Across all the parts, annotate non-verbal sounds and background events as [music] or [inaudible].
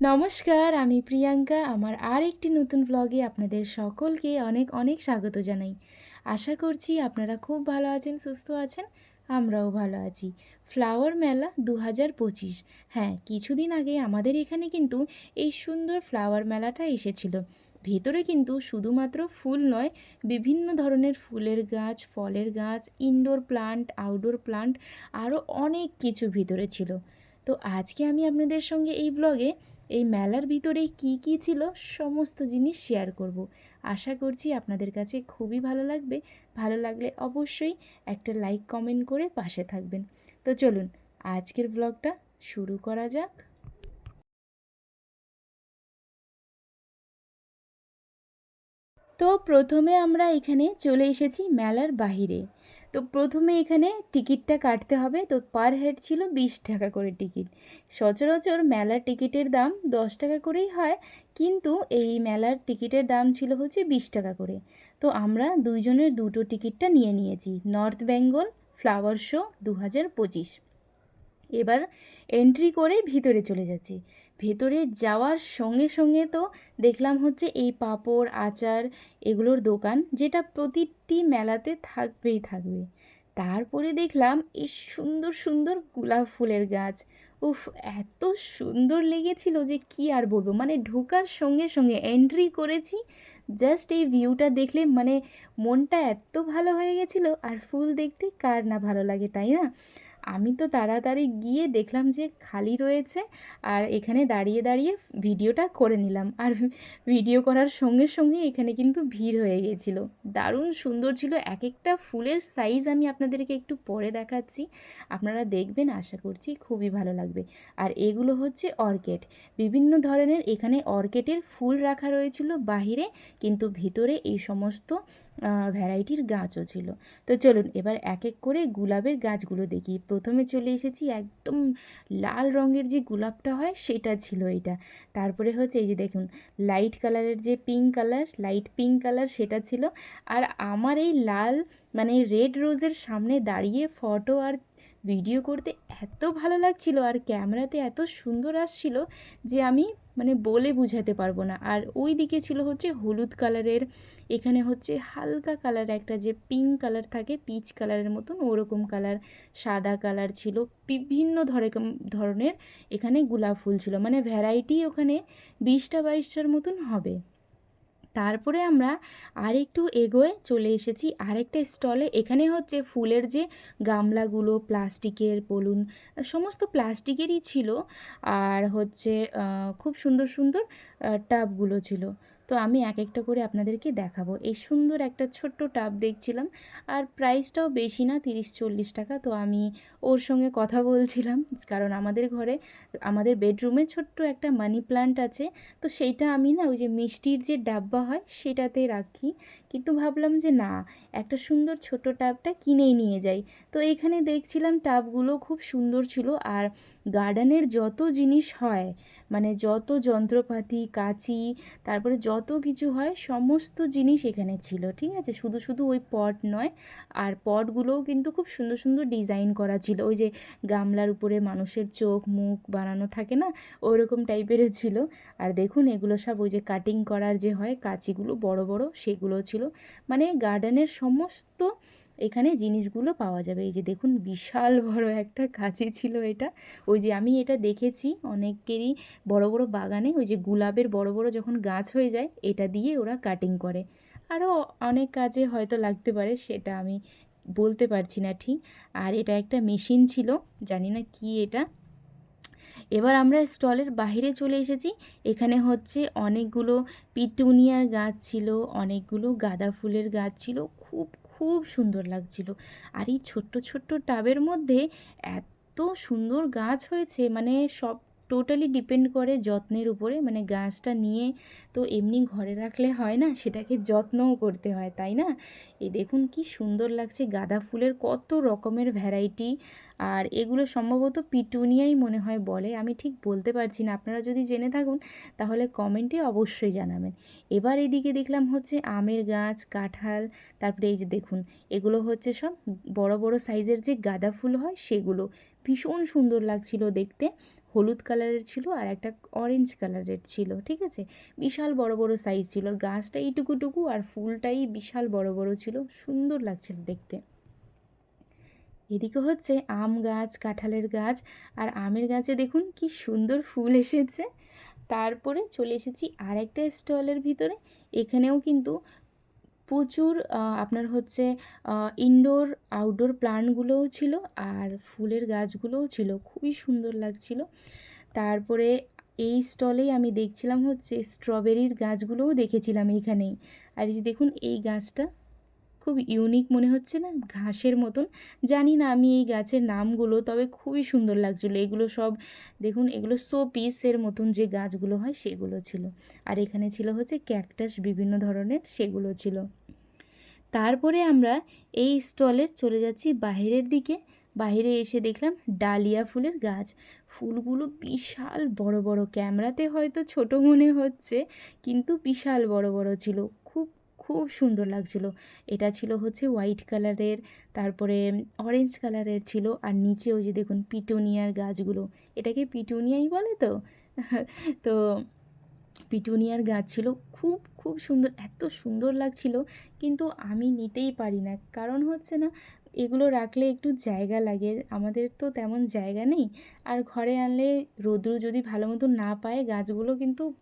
নমস্কার, আমি প্রিয়াঙ্কা। আমার আর একটি নতুন ব্লগে আপনাদের সকলকে অনেক অনেক স্বাগত জানাই। আশা করছি আপনারা খুব ভালো আছেন, সুস্থ আছেন, আমরাও ভালো আছি। ফ্লাওয়ার মেলা দু হাজার পঁচিশ। হ্যাঁ কিছুদিন আগে আমাদের এখানে কিন্তু এই সুন্দর ফ্লাওয়ার মেলাটা এসেছিল। ভেতরে কিন্তু শুধুমাত্র ফুল নয়, বিভিন্ন ধরনের ফুলের গাছ, ফলের গাছ ইনডোর প্লান্ট আউটডোর প্লান্ট আরও অনেক কিছু ভিতরে ছিল। তো আজকে আমি আপনাদের সঙ্গে এই ব্লগে এই মেলার ভিতরে কি কি ছিল সমস্ত জিনিস শেয়ার করব। আশা করছি আপনাদের কাছে খুবই ভালো লাগবে। ভালো লাগলে অবশ্যই একটা লাইক কমেন্ট করে পাশে থাকবেন। তো চলুন, আজকের ব্লগটা শুরু করা যাক। তো প্রথমে আমরা এখানে চলে এসেছি মেলার বাহিরে। তো প্রথমে এখানে টিকিটটা কাটতে হবে। তো পার হেড ছিল বিশ টাকা করে টিকিট। সচরাচর মেলার টিকিটের দাম দশ টাকা করেই হয়, কিন্তু এই মেলার টিকিটের দাম ছিল হচ্ছে বিশ টাকা করে। তো আমরা দুইজনের দুটো টিকিটটা নিয়ে নিয়েছি, নর্থ বেঙ্গল ফ্লাওয়ার শো দু হাজার পঁচিশ। এবার এন্ট্রি করে ভিতরে চলে যাচ্ছি। ভেতরে যাওয়ার সঙ্গে সঙ্গে তো দেখলাম হচ্ছে এই পাঁপড়, আচার এগুলোর দোকান যেটা প্রতিটি মেলাতে থাকবেই থাকবে। তারপরে দেখলাম এই সুন্দর সুন্দর গোলাপ ফুলের গাছ। উফ, এত সুন্দর লেগেছিল যে কি আর বলব? মানে ঢোকার সঙ্গে সঙ্গে এন্ট্রি করেছি জাস্ট এই ভিউটা দেখলে মানে মনটা এত ভালো হয়ে গেছিল। আর ফুল দেখতে কার না ভালো লাগে, তাই না? আমি তো তাড়াতাড়ি গিয়ে দেখলাম যে খালি রয়েছে আর এখানে দাঁড়িয়ে দাঁড়িয়ে ভিডিওটা করে নিলাম। আর ভিডিও করার সঙ্গে সঙ্গে এখানে কিন্তু ভিড় হয়ে গেছিল। দারুণ সুন্দর ছিল। এক একটা ফুলের সাইজ আমি আপনাদেরকে একটু পরে দেখাচ্ছি। আপনারা দেখবেন, আশা করছি খুবই ভালো লাগবে। আর এগুলো হচ্ছে অর্কেড বিভিন্ন ধরনের এখানে অর্কেডের ফুল রাখা রয়েছিল বাহিরে, কিন্তু ভিতরে এই সমস্ত ভ্যারাইটির গাছও ছিল। তো চলুন এবার এক এক করে গোলাপের গাছগুলো দেখি। প্রথমে চলে এসেছি একদম লাল রঙের যে গোলাপটা হয় সেটা ছিল এটা। তারপরে হচ্ছে এই যে দেখুন লাইট কালারের যে pink colour light pink colour সেটা ছিল। আর আমার এই লাল মানে রেড রোজের সামনে দাঁড়িয়ে ফটো আর ভিডিও করতে এত ভালো লাগছিল আর ক্যামেরাতে এত সুন্দর আসছিল যে আমি মানে বলে বুঝাতে পারব না। আর ওই দিকে ছিল হচ্ছে হলুদ কালারের, এখানে হচ্ছে হালকা কালার একটা যে পিঙ্ক কালার থাকে পিচ কালারের মতন ওরকম কালার, সাদা কালার ছিল। বিভিন্ন ধরনের এখানে গোলাপ ফুল ছিল। মানে ভ্যারাইটি ওখানে বিশটা বাইশটার মতন হবে। তারপরে আমরা আরেকটু এগোয়ে চলে এসেছি আরেকটা স্টলে। এখানে হচ্ছে ফুলের যে গামলাগুলো, প্লাস্টিকের বলুন, সমস্ত প্লাস্টিকেরই ছিল। আর হচ্ছে খুব সুন্দর সুন্দর টাবগুলো ছিল। তো আমি এক একটা করে আপনাদেরকে দেখাবো। এই সুন্দর একটা ছোট্ট টাব দেখছিলাম, আর প্রাইসটাও বেশি না তিরিশ চল্লিশ টাকা। তো আমি ওর সঙ্গে কথা বলছিলাম, কারণ আমাদের ঘরে, আমাদের বেডরুমে ছোট্ট একটা মানি প্ল্যান্ট আছে। তো সেইটা আমি না, ওই যে মিষ্টির যে ডাব্বা হয়, সেটাতে রাখি। কিন্তু ভাবলাম যে না, একটা সুন্দর ছোট টাবটা কিনেই নিয়ে যাই। তো এখানে দেখছিলাম টাবগুলো খুব সুন্দর ছিল, আর গার্ডেনের যত জিনিস হয় মানে যত যন্ত্রপাতি, কাঁচি, তারপরে যত কিছু হয় সমস্ত জিনিস এখানে ছিল, ঠিক আছে? শুধু শুধু ওই পট নয়, আর পটগুলোও কিন্তু খুব সুন্দর সুন্দর ডিজাইন করা ছিল। ওই যে গামলার উপরে মানুষের চোখ, মুখ বানানো থাকে না ওরকম টাইপেরও ছিল। আর দেখুন, এগুলো সব ওই যে কাটিং করার যে হয়, কাঁচিগুলো বড় বড়, সেগুলো ছিল। মানে গার্ডেনের সমস্ত এখানে জিনিসগুলো পাওয়া যাবে। এই যে দেখুন, বিশাল বড় একটা কাঁচি ছিল এটা। ওই যে আমি এটা দেখেছি অনেকেরই বড় বড় বাগানে। ওই যে গুলাবের বড় বড় যখন গাছ হয়ে যায়, এটা দিয়ে ওরা কাটিং করে। আরও অনেক কাজে হয়তো লাগতে পারে, সেটা আমি বলতে পারছি না ঠিক। আর এটা একটা মেশিন ছিল, জানি না কি এটা। এবার আমরা স্টলের বাইরে চলে এসেছি। এখানে হচ্ছে অনেকগুলো পিটুনিয়ার গাছ ছিল, অনেকগুলো গাঁদা ফুলের গাছ ছিল। খুব খুব সুন্দর লাগছিল। আর এই ছোট্ট ছোট্ট টাবের মধ্যে এত সুন্দর গাছ হয়েছে মানে সব টোটালি ডিপেন্ড করে যত্নের উপরে মানে গাছটা নিয়ে তো এমনি ঘরে রাখলে হয় না, সেটাকে যত্নও করতে হয়, তাই না? এই দেখুন কি সুন্দর লাগছে, গাঁদা ফুলের কত রকমের ভ্যারাইটি আর এগুলো সম্ভবত পিটুনিয়াই মনে হয় বলে, আমি ঠিক বলতে পারছি না, আপনারা যদি জেনে থাকুন তাহলে কমেন্টে অবশ্যই জানাবেন। এবার এদিকে দেখলাম হচ্ছে আমের গাছ, কাঁঠাল, তারপরে এই যে দেখুন, এগুলো হচ্ছে সব বড় বড় সাইজের যে গাঁদা ফুল হয় সেগুলো, ভীষণ সুন্দর লাগছিল দেখতে। হলুদ কালারের ছিল আর একটা অরেঞ্জ কালারের ছিল, ঠিক আছে? বিশাল বড় বড় সাইজ ছিল, আর গাছটা এইটুকুটুকু আর ফুলটাই বিশাল বড় বড় ছিল, সুন্দর লাগছিল দেখতে। এদিকে হচ্ছে আম গাছ, কাঁঠালের গাছ, আর আমের গাছে দেখুন কি সুন্দর ফুল এসেছে। তারপরে চলে এসেছি আর একটা স্টলের ভিতরে, এখানেও কিন্তু প্রচুর আপনার হচ্ছে ইনডোর আউটডোর প্লান্টগুলোও ছিল আর ফুলের গাছগুলোও ছিল, খুবই সুন্দর লাগছিল। তারপরে এই স্টলেই আমি দেখছিলাম হচ্ছে স্ট্রবেরির গাছগুলোও দেখেছিলাম এইখানেই আর এই যে দেখুন, এই গাছটা খুব ইউনিক মনে হচ্ছে না? ঘাসের মতন। জানি না আমি এই গাছের নামগুলো, তবে খুবই সুন্দর লাগছিল। এগুলো সব, দেখুন, এগুলো শো পিসের মতন যে গাছগুলো হয়, সেগুলো ছিল। আর এখানে ছিল হচ্ছে ক্যাকটাস বিভিন্ন ধরনের, সেগুলো ছিল। তারপরে আমরা এই স্টলের চলে যাচ্ছি বাইরের দিকে। বাইরে এসে দেখলাম ডালিয়া ফুলের গাছ। ফুলগুলো বিশাল বড় বড়। ক্যামেরাতে হয়তো ছোট মনে হচ্ছে, কিন্তু বিশাল বড় বড় ছিল। খুব খুব সুন্দর লাগছিল। এটা ছিল হচ্ছে হোয়াইট কালারের, তারপরে অরেঞ্জ কালারের ছিল। আর নিচে ওই যে দেখুন পিটোনিয়ার গাছগুলো। এটাকে পিটোনিয়াই বলে তো? [laughs] তো পিটুনিয়ার গাছ ছিল। খুব খুব সুন্দর, এত সুন্দর লাগছিল, কিন্তু আমি নিতেই পারি না। কারণ হচ্ছে না, এগুলো রাখলে একটু জায়গা লাগে। আমাদের তো তেমন জায়গা নেই। আর ঘরে আনলে রোদ্রু যদি ভালো মতো না পায়, গাছগুলো কিন্তু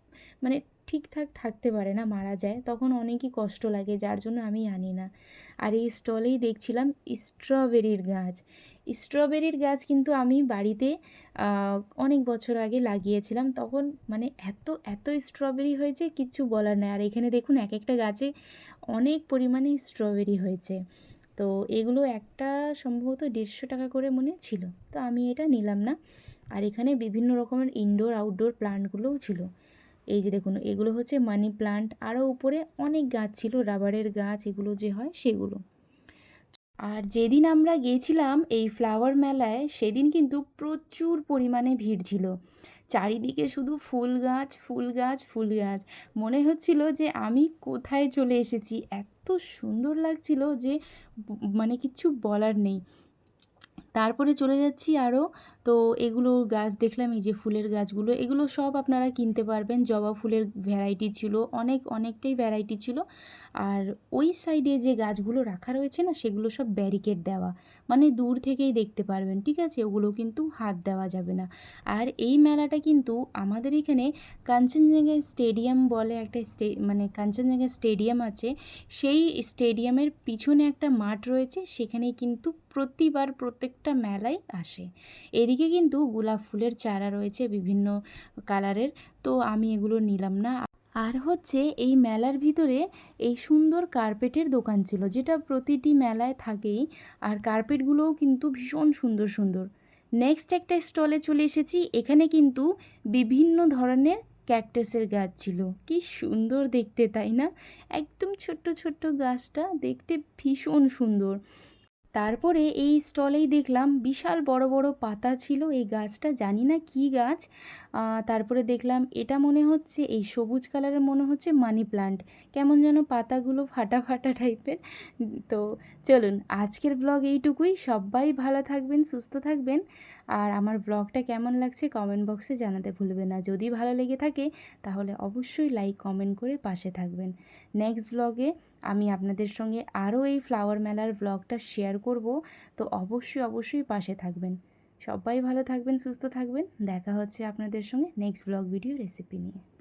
মানে ঠিকঠাক থাকতে পারে না, মারা যায়। তখন অনেকই কষ্ট লাগে, যার জন্য আমি আনি না। আর এই স্টলেই দেখছিলাম, স্ট্রবেরির গাছ। স্ট্রবেরির গাছ কিন্তু আমি বাড়িতে অনেক বছর আগে লাগিয়েছিলাম। তখন মানে এত এত স্ট্রবেরি হয়েছে, কিচ্ছু বলার নেই। আর এখানে দেখুন এক একটা গাছে অনেক পরিমাণে স্ট্রবেরি হয়েছে। তো এগুলো একটা সম্ভবত দেড়শো টাকা করে মনে ছিল। তো আমি এটা নিলাম না। আর এখানে বিভিন্ন রকমের ইনডোর আউটডোর প্লান্টগুলোও ছিল। এই যে দেখুন, এগুলো হচ্ছে মানি প্লান্ট আরও উপরে অনেক গাছ ছিল রাবারের গাছ, এগুলো যে হয়, সেগুলো। আর যেদিন আমরা গিয়েছিলাম এই ফ্লাওয়ার মেলায়, সেদিন কিন্তু প্রচুর পরিমাণে ভিড় ছিল। চারিদিকে শুধু ফুল গাছ ফুল গাছ ফুল গাছ। মনে হচ্ছিল যে আমি কোথায় চলে এসেছি? এত সুন্দর লাগছিল যে মানে কিছু বলার নেই। তারপরে চলে যাচ্ছি আরও তো এগুলো গাছ দেখলাম, এই যে ফুলের গাছগুলো, এগুলো সব আপনারা কিনতে পারবেন। জবা ফুলের ভ্যারাইটি ছিল, অনেক, অনেকটাই ভ্যারাইটি ছিল। আর ওই সাইডে যে গাছগুলো রাখা রয়েছে না, সেগুলো সব ব্যারিকেড দেওয়া। মানে দূর থেকেই দেখতে পারবেন, ঠিক আছে? ওগুলো কিন্তু হাত দেওয়া যাবে না। আর এই মেলাটা কিন্তু আমাদের এখানে কাঞ্চনজঙ্ঘা স্টেডিয়াম বলে একটা স্টে মানে কাঞ্চনজঙ্ঘা স্টেডিয়াম আছে। সেই স্টেডিয়ামের পিছনে একটা মাঠ রয়েছে, সেখানে কিন্তু প্রতিবার প্রত্যেকটা মেলায় আসে। এদিকে কিন্তু গোলাপ ফুলের চারা রয়েছে বিভিন্ন কালারের, তো আমি এগুলো নিলাম না। আর হচ্ছে এই মেলার ভিতরে এই সুন্দর কার্পেটের দোকান ছিল, যেটা প্রতিটি মেলায় থাকেই, আর কার্পেটগুলোও কিন্তু ভীষণ সুন্দর সুন্দর। নেক্সট একটা স্টলে চলে এসেছি, এখানে কিন্তু বিভিন্ন ধরনের ক্যাকটাসের গাছ ছিল। কি সুন্দর দেখতে, তাই না? একদম ছোট্ট ছোট্ট গাছটা দেখতে ভীষণ সুন্দর। তারপরে এই স্টলেই দেখলাম বিশাল বড় বড় পাতা ছিল। এই গাছটা জানি না কি গাছ। তারপরে দেখলাম এটা মনে হচ্ছে এই সবুজ কালারের মনে হচ্ছে মানি প্লান্ট। কেমন যেন পাতাগুলো ফাটা ফাটা টাইপের। তো চলুন আজকের ব্লগ এইটুকুই। সবাই ভালো থাকবেন, সুস্থ থাকবেন। আর আমার ব্লগটা কেমন লাগছে কমেন্ট বক্সে জানাতে ভুলবেন না। যদি ভালো লেগে থাকে তাহলে অবশ্যই লাইক, কমেন্ট করে পাশে থাকবেন। নেক্সট ব্লগে আমি আপনাদের সঙ্গে আরও এই ফ্লাওয়ার মেলার ব্লগটা শেয়ার করব, তো অবশ্যই অবশ্যই পাশে থাকবেন। সবাই ভালো থাকবেন, সুস্থ থাকবেন। দেখা হচ্ছে আপনাদের সঙ্গে নেক্সট ব্লগ ভিডিও রেসিপি নিয়ে।